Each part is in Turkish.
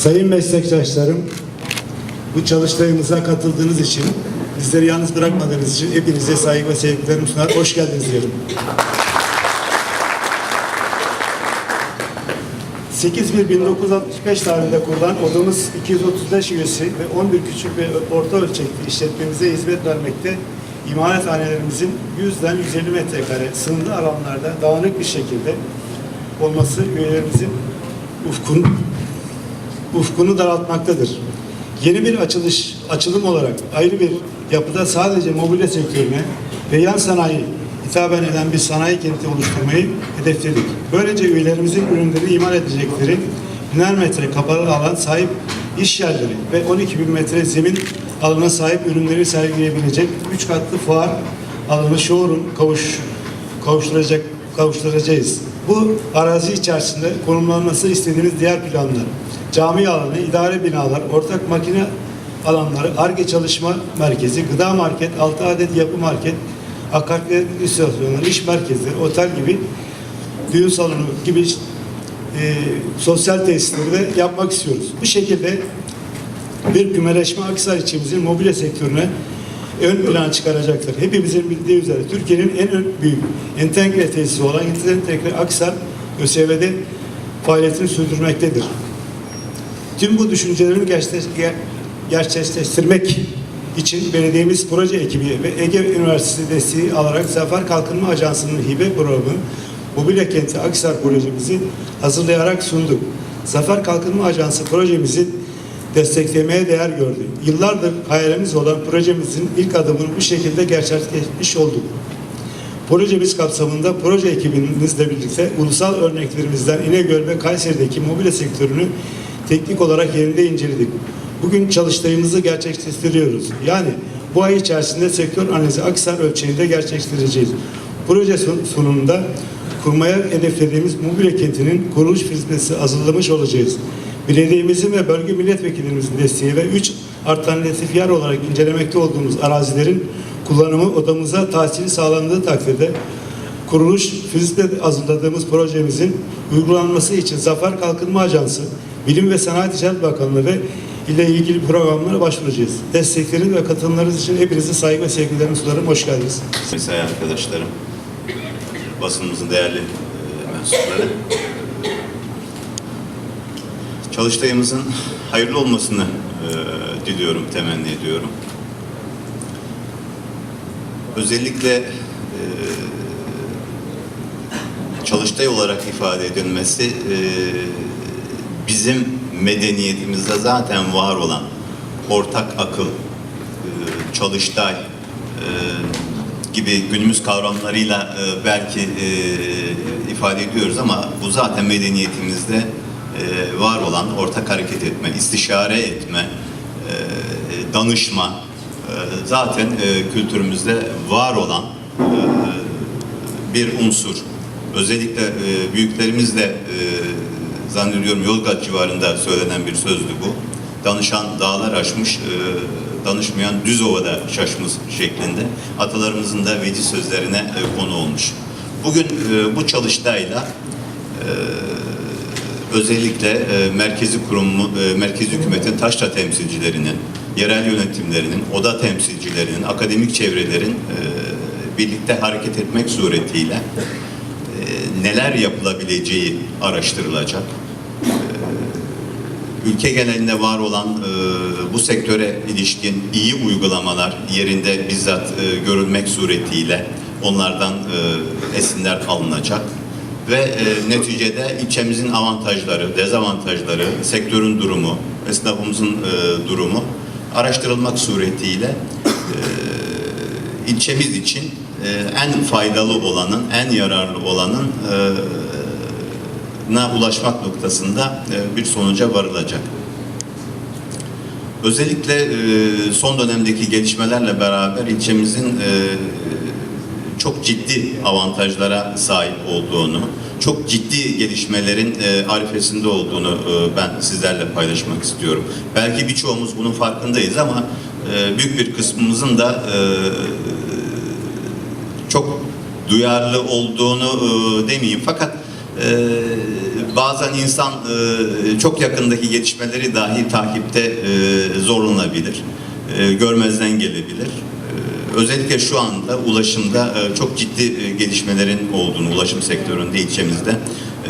Sayın meslektaşlarım, bu çalıştayımıza katıldığınız için, bizleri yalnız bırakmadığınız için hepinize saygı ve sevgilerimi sunar. Hoş geldiniz diyorum. 8.1.1965 tarihinde kurulan odamız 235 üyesi ve 11 küçük ve orta ölçekli işletmemize hizmet vermekte. İmalathanelerimizin 100'den 150 metrekare sınırlı alanlarda dağınık bir şekilde olması üyelerimizin ufkunu, ufkunu daraltmaktadır. Yeni bir açılış, açılım olarak ayrı bir yapıda sadece mobilya sektörüne ve yan sanayi hitaben eden bir sanayi kenti oluşturmayı hedefledik. Böylece üyelerimizin ürünlerini imal edecekleri biner metre kapalı alan sahip iş yerleri ve 12 bin metre zemin alana sahip ürünleri sergileyebilecek 3 katlı fuar alanı showroom kavuş, kavuşturacak, kavuşturacağız. Bu arazi içerisinde konumlanması istediğimiz diğer planlar, cami alanı, idare binalar, ortak makine alanları, ARGE çalışma merkezi, gıda market, 6 adet yapı market, akaryakıt istasyonları, iş merkezleri, otel gibi düğün salonu gibi e, sosyal tesisleri de yapmak istiyoruz. Bu şekilde bir kümeleşme Akhisar ilçemizin mobilya sektörüne ön plana çıkaracaktır. Hepimizin bildiği üzere Türkiye'nin en büyük entegre tesisi olan Entegre Akhisar ÖSV'de faaliyetini sürdürmektedir. Tüm bu düşüncelerimi gerçekleş- ger- gerçekleştirmek için belediyemiz proje ekibi ve Ege Üniversitesi desteği alarak Zafer Kalkınma Ajansı'nın hibe programı Mobilya Kenti Akhisar projemizi hazırlayarak sunduk. Zafer Kalkınma Ajansı projemizi desteklemeye değer gördü. Yıllardır hayalimiz olan projemizin ilk adımını bu şekilde gerçekleşmiş olduk. Projemiz kapsamında proje ekibimizle birlikte ulusal örneklerimizden İnegöl ve Kayseri'deki mobilya sektörünü teknik olarak yerinde inceledik. Bugün çalıştayımızı gerçekleştiriyoruz. Yani bu ay içerisinde sektör analizi Aksar ölçeğinde gerçekleştireceğiz. Proje sun- sunumunda kurmaya hedeflediğimiz mobilya kentinin kuruluş fizmesi hazırlamış olacağız. Belediyemizin ve bölge milletvekilimizin desteği ve 3 alternatif yer olarak incelemekte olduğumuz arazilerin kullanımı odamıza tahsili sağlandığı takdirde kuruluş fizikte hazırladığımız projemizin uygulanması için Zafer Kalkınma Ajansı, Bilim ve Sanayi Ticaret Bakanlığı ve ile ilgili programlara başvuracağız. Destekleriniz ve katılımlarınız için hepinize saygı ve sevgilerimi sunarım. Hoş geldiniz. mesai arkadaşlarım, basınımızın değerli e, mensupları. Çalıştayımızın hayırlı olmasını e, diliyorum, temenni ediyorum. Özellikle e, çalıştay olarak ifade edilmesi e, bizim medeniyetimizde zaten var olan ortak akıl, e, çalıştay e, gibi günümüz kavramlarıyla e, belki e, ifade ediyoruz ama bu zaten medeniyetimizde e, var olan ortak hareket etme, istişare etme, e, danışma e, zaten e, kültürümüzde var olan e, bir unsur. Özellikle e, büyüklerimizle e, zannediyorum Yozgat civarında söylenen bir sözdü bu. Danışan dağlar aşmış, e, danışmayan düz ovada şaşmış şeklinde atalarımızın da veci sözlerine e, konu olmuş. Bugün e, bu çalıştayla e, özellikle e, merkezi kurumu, e, merkezi hükümetin taşra temsilcilerinin, yerel yönetimlerinin, oda temsilcilerinin, akademik çevrelerin e, birlikte hareket etmek suretiyle neler yapılabileceği araştırılacak. E, ülke genelinde var olan e, bu sektöre ilişkin iyi uygulamalar yerinde bizzat e, görülmek suretiyle onlardan e, esinler alınacak ve e, neticede ilçemizin avantajları, dezavantajları, sektörün durumu, esnafımızın e, durumu araştırılmak suretiyle e, ilçemiz için e, en faydalı olanın, en yararlı olanın e, na ulaşmak noktasında e, bir sonuca varılacak. Özellikle e, son dönemdeki gelişmelerle beraber ilçemizin e, çok ciddi avantajlara sahip olduğunu, çok ciddi gelişmelerin e, arifesinde olduğunu e, ben sizlerle paylaşmak istiyorum. Belki birçoğumuz bunun farkındayız ama e, büyük bir kısmımızın da e, duyarlı olduğunu e, demeyeyim fakat e, bazen insan e, çok yakındaki gelişmeleri dahi takipte e, zorlanabilir, e, görmezden gelebilir. E, özellikle şu anda ulaşımda e, çok ciddi e, gelişmelerin olduğunu, ulaşım sektöründe ilçemizde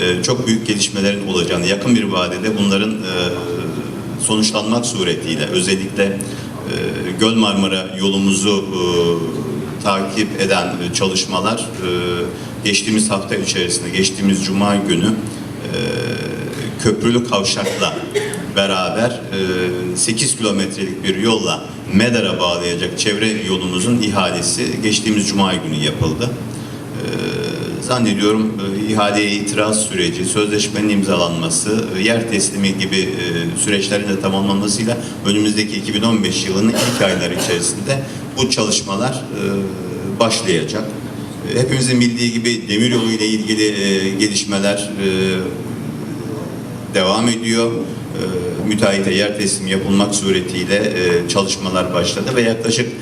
e, çok büyük gelişmelerin olacağını, yakın bir vadede bunların e, sonuçlanmak suretiyle özellikle e, Göl Marmara yolumuzu e, takip eden e, çalışmalar e, geçtiğimiz hafta içerisinde, geçtiğimiz Cuma günü e, köprülü kavşakla beraber e, 8 kilometrelik bir yolla Medar'a bağlayacak çevre yolumuzun ihalesi geçtiğimiz Cuma günü yapıldı. Zannediyorum ihaleye itiraz süreci, sözleşmenin imzalanması, yer teslimi gibi süreçlerin de tamamlanmasıyla önümüzdeki 2015 yılının ilk ayları içerisinde bu çalışmalar e, başlayacak. Hepimizin bildiği gibi demiryolu ile ilgili e, gelişmeler e, devam ediyor. E, müteahhite yer teslimi yapılmak suretiyle çalışmalar başladı ve yaklaşık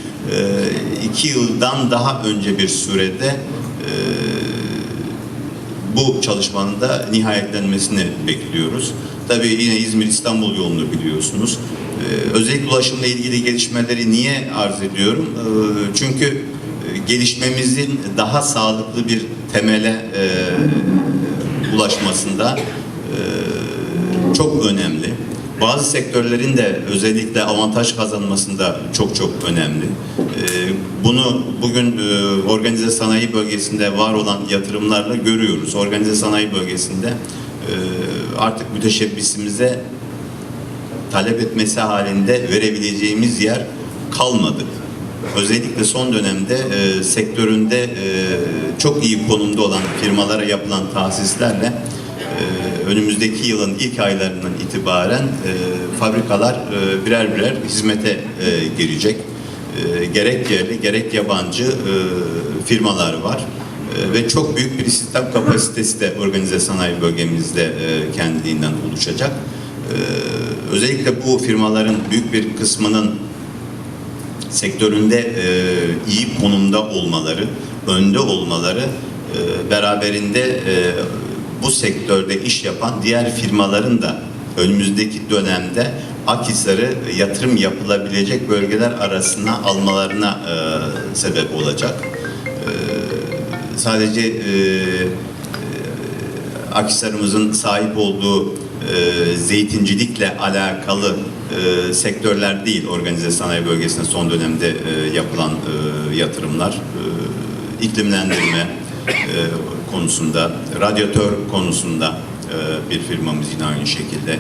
iki yıldan daha önce bir sürede bu çalışmanın da nihayetlenmesini bekliyoruz. Tabii yine İzmir-İstanbul yolunu biliyorsunuz. E, özellikle ulaşımla ilgili gelişmeleri niye arz ediyorum? E, çünkü e, gelişmemizin daha sağlıklı bir temele e, ulaşmasında e, çok önemli. Bazı sektörlerin de özellikle avantaj kazanmasında çok çok önemli. E, Bunu bugün organize sanayi bölgesinde var olan yatırımlarla görüyoruz. Organize sanayi bölgesinde artık müteşebbisimize talep etmesi halinde verebileceğimiz yer kalmadı. Özellikle son dönemde e, sektöründe e, çok iyi konumda olan firmalara yapılan tahsislerle e, önümüzdeki yılın ilk aylarından itibaren e, fabrikalar e, birer birer hizmete e, girecek. E, gerek yerli gerek yabancı e, firmalar var. E, ve çok büyük bir istihdam kapasitesi de organize sanayi bölgemizde e, kendiliğinden oluşacak. E, özellikle bu firmaların büyük bir kısmının sektöründe e, iyi konumda olmaları, önde olmaları e, beraberinde e, bu sektörde iş yapan diğer firmaların da önümüzdeki dönemde Akhisar'ı yatırım yapılabilecek bölgeler arasına almalarına e, sebep olacak. E, sadece e, e, Akhisar'ımızın sahip olduğu e, zeytincilikle alakalı e, sektörler değil organize sanayi bölgesinde son dönemde e, yapılan e, yatırımlar. E, iklimlendirme e, konusunda, radyatör konusunda e, bir firmamız yine aynı şekilde. E,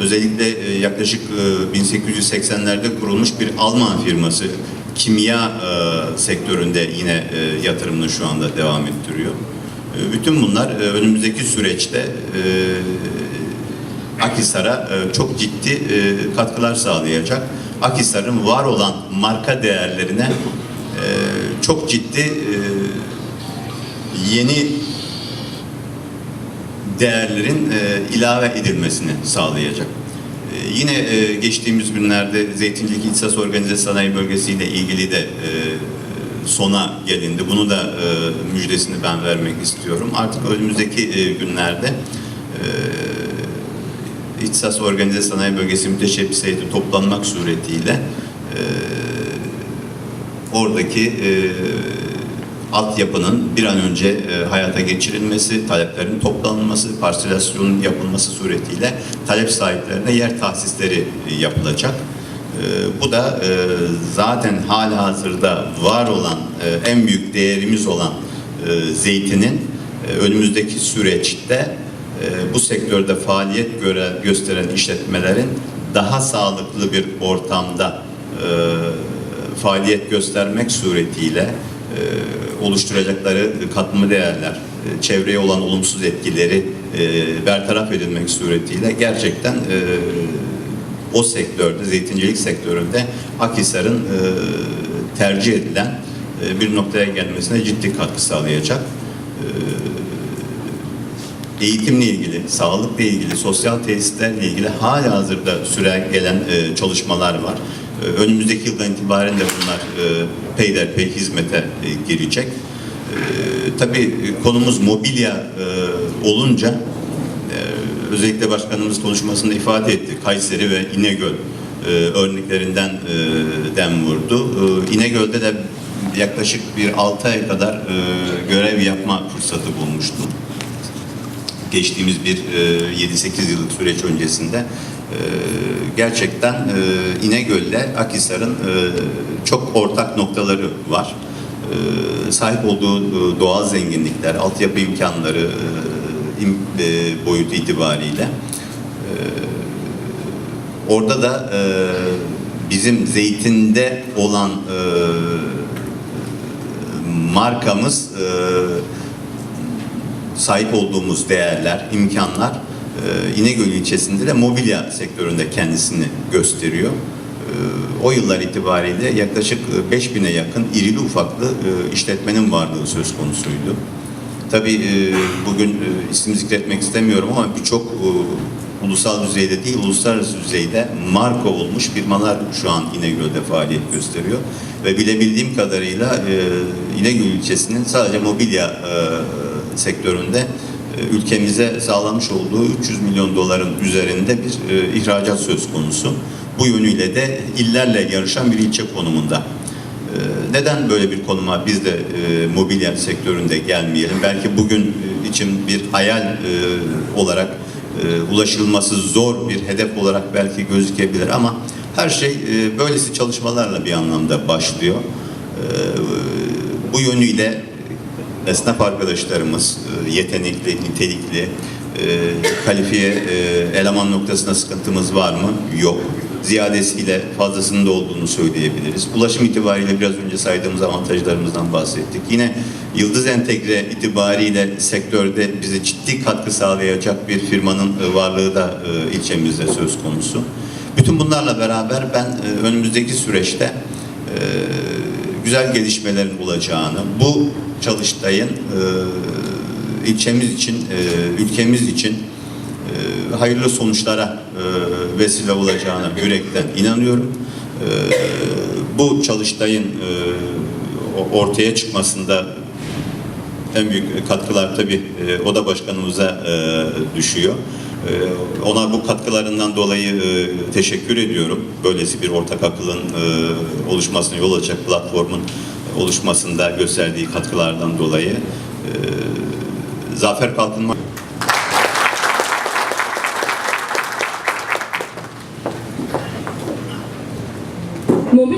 özellikle e, yaklaşık e, 1880'lerde kurulmuş bir Alman firması kimya e, sektöründe yine e, yatırımını şu anda devam ettiriyor. E, Bütün bunlar e, önümüzdeki süreçte e, Akhisar'a e, çok ciddi katkılar sağlayacak. Akhisar'ın var olan marka değerlerine çok ciddi yeni değerlerin ilave edilmesini sağlayacak. Yine geçtiğimiz günlerde Zeytincilik İhtisas Organize Sanayi Bölgesi ile ilgili de sona gelindi. Bunu da e, müjdesini ben vermek istiyorum. Artık önümüzdeki e, günlerde e, İhtisas Organize Sanayi Bölgesi müteşebbis heyeti toplanmak suretiyle e, oradaki e, altyapının bir an önce e, hayata geçirilmesi, taleplerin toplanması, parselasyonun yapılması suretiyle talep sahiplerine yer tahsisleri e, yapılacak. E, bu da e, zaten hala hazırda var olan e, en büyük değerimiz olan e, zeytinin e, önümüzdeki süreçte e, bu sektörde faaliyet göre, gösteren işletmelerin daha sağlıklı bir ortamda e, faaliyet göstermek suretiyle e, oluşturacakları katma değerler, e, çevreye olan olumsuz etkileri e, bertaraf edilmek suretiyle gerçekten e, o sektörde, zeytincilik sektöründe Akhisar'ın e, tercih edilen e, bir noktaya gelmesine ciddi katkı sağlayacak. E, eğitimle ilgili, sağlıkla ilgili, sosyal tesislerle ilgili hala hazırda süren gelen e, çalışmalar var. E, önümüzdeki yıldan itibaren de bunlar e, peyderpey hizmete e, girecek. E, tabii konumuz mobilya e, olunca özellikle başkanımız konuşmasında ifade etti. Kayseri ve İnegöl e, örneklerinden e, dem vurdu. E, İnegöl'de de yaklaşık bir 6 ay kadar e, görev yapma fırsatı bulmuştum geçtiğimiz bir e, 7-8 yıllık süreç öncesinde e, gerçekten e, İnegöl'le Akhisar'ın e, çok ortak noktaları var. E, sahip olduğu e, doğal zenginlikler, altyapı imkanları e, e, boyutu itibariyle e, orada da e, bizim zeytinde olan markamız sahip olduğumuz değerler, imkanlar İnegöl ilçesinde de mobilya sektöründe kendisini gösteriyor. O yıllar itibariyle yaklaşık 5000'e yakın irili ufaklı işletmenin varlığı söz konusuydu. Tabii e, bugün e, isim zikretmek istemiyorum ama birçok e, ulusal düzeyde değil, uluslararası düzeyde marka olmuş firmalar şu an İnegöl'de faaliyet gösteriyor. Ve bilebildiğim kadarıyla e, İnegöl ilçesinin sadece mobilya sektöründe ülkemize sağlamış olduğu 300 milyon doların üzerinde bir ihracat söz konusu. Bu yönüyle de illerle yarışan bir ilçe konumunda. E, Neden böyle bir konuma biz de e, mobilya sektöründe gelmeyelim? Belki bugün e, için bir hayal e, olarak e, ulaşılması zor bir hedef olarak belki gözükebilir ama her şey e, böylesi çalışmalarla bir anlamda başlıyor. E, bu yönüyle esnaf arkadaşlarımız e, yetenekli, nitelikli, e, kalifiye e, eleman noktasında sıkıntımız var mı? Yok. Ziyadesiyle fazlasının da olduğunu söyleyebiliriz. Ulaşım itibariyle biraz önce saydığımız avantajlarımızdan bahsettik. Yine Yıldız Entegre itibariyle sektörde bize ciddi katkı sağlayacak bir firmanın e, varlığı da e, ilçemizde söz konusu. Bütün bunlarla beraber ben e, önümüzdeki süreçte güzel gelişmelerin olacağını, bu çalıştayın ilçemiz için, ülkemiz için hayırlı sonuçlara e, vesile olacağına yürekten inanıyorum. E, bu çalıştayın e, ortaya çıkmasında en büyük katkılar tabii e, oda başkanımıza düşüyor. Ona bu katkılarından dolayı teşekkür ediyorum. Böylesi bir ortak akılın e, oluşmasına yol açacak platformun oluşmasında gösterdiği katkılardan dolayı. E, Zafer Kalkınma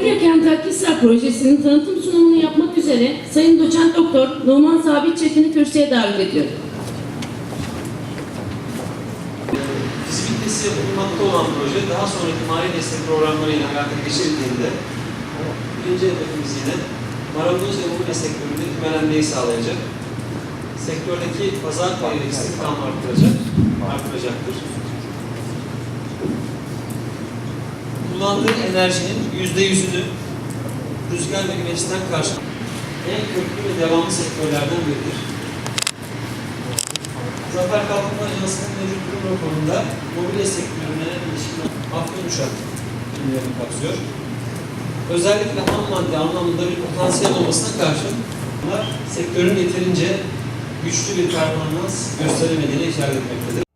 Mobilya Kenti Akhisar Projesi'nin tanıtım sunumunu yapmak üzere Sayın Doçent Doktor Numan Sabit Çetin'i kürsüye davet ediyorum. Fizibilitesi yapılmakta olan proje daha sonraki mali destek programlarıyla hayata geçirildiğinde birinci hedefimiz yine marangoz ve mobilya sektöründe kümelenmeyi sağlayacak. Sektördeki pazar payı istihdamı arttıracak, arttıracaktır. Kullandığı enerjinin yüzde yüzünü rüzgar ve güneşten karşı en köklü ve devamlı sektörlerden biridir. Zafer Kalkınma Ajansı'nın mevcut durum raporunda mobilya sektörüne ilişkin Afyonuşak ürünlerini kapsıyor. Özellikle ham madde anlamında bir potansiyel olmasına bunlar sektörün yeterince güçlü bir performans gösteremediğine işaret etmektedir.